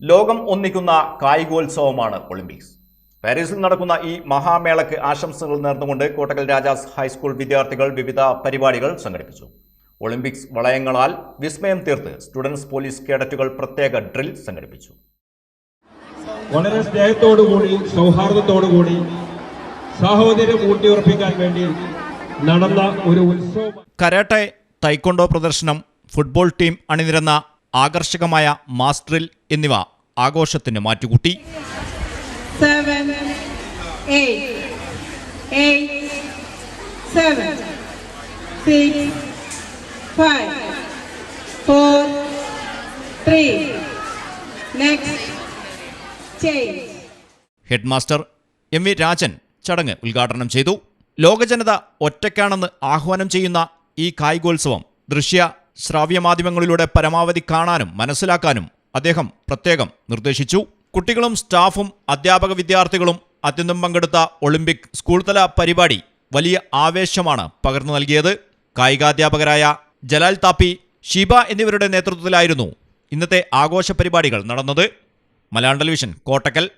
ലോകം ഒന്നിക്കുന്ന കായികോത്സവമാണ് ഒളിമ്പിക്സ്. പാരീസിൽ നടക്കുന്ന ഈ മഹാമേളയ്ക്ക് ആശംസകൾ നേർന്നുകൊണ്ട് കോട്ടക്കൽ രാജാസ് ഹൈസ്കൂൾ വിദ്യാർത്ഥികൾ വിവിധ പരിപാടികൾ സംഘടിപ്പിച്ചു. ഒളിമ്പിക്സ് വളയങ്ങളാൽ വിസ്മയം തീർത്ത് സ്റ്റുഡൻസ് പോലീസ് കേഡറ്റുകൾ പ്രത്യേക ഡ്രിൽ സംഘടിപ്പിച്ചു. വളരെ സ്നേഹത്തോടുകൂടി സൗഹാർദ്ദത്തോടുകൂടി സാഹോദര്യം ഊട്ടിയുറപ്പിക്കാൻ വേണ്ടി നടന്ന ഒരു ഉത്സവം കരാട്ടെ തൈക്കൊണ്ടോ പ്രദർശനം ഫുട്ബോൾ ടീം അണിനിരന്ന ആകർഷകമായ മാസ്ട്രിൽ എന്നിവ ആഘോഷത്തിന് മാറ്റുകൂട്ടി. ഹെഡ്മാസ്റ്റർ എം വി രാജൻ ചടങ്ങ് ഉദ്ഘാടനം ചെയ്തു. ലോകജനത ഒറ്റയ്ക്കാണെന്ന് ആഹ്വാനം ചെയ്യുന്ന ഈ കായികോത്സവം ദൃശ്യ ശ്രാവ്യ മാധ്യമങ്ങളിലൂടെ പരമാവധി കാണാനും മനസ്സിലാക്കാനും അദ്ദേഹം പ്രത്യേകം നിർദ്ദേശിച്ചു. കുട്ടികളും സ്റ്റാഫും അധ്യാപക വിദ്യാർത്ഥികളും അത്യന്തം പങ്കെടുത്ത ഒളിമ്പിക് സ്കൂൾ തല പരിപാടി വലിയ ആവേശമാണ് പകർന്നു നൽകിയത്. കായികാധ്യാപകരായ ജലാൽ താപ്പി ഷീബ എന്നിവരുടെ നേതൃത്വത്തിലായിരുന്നു ഇന്നത്തെ ആഘോഷ പരിപാടികൾ നടന്നത്. മലയാളം ടെലിവിഷൻ കോട്ടക്കൽ.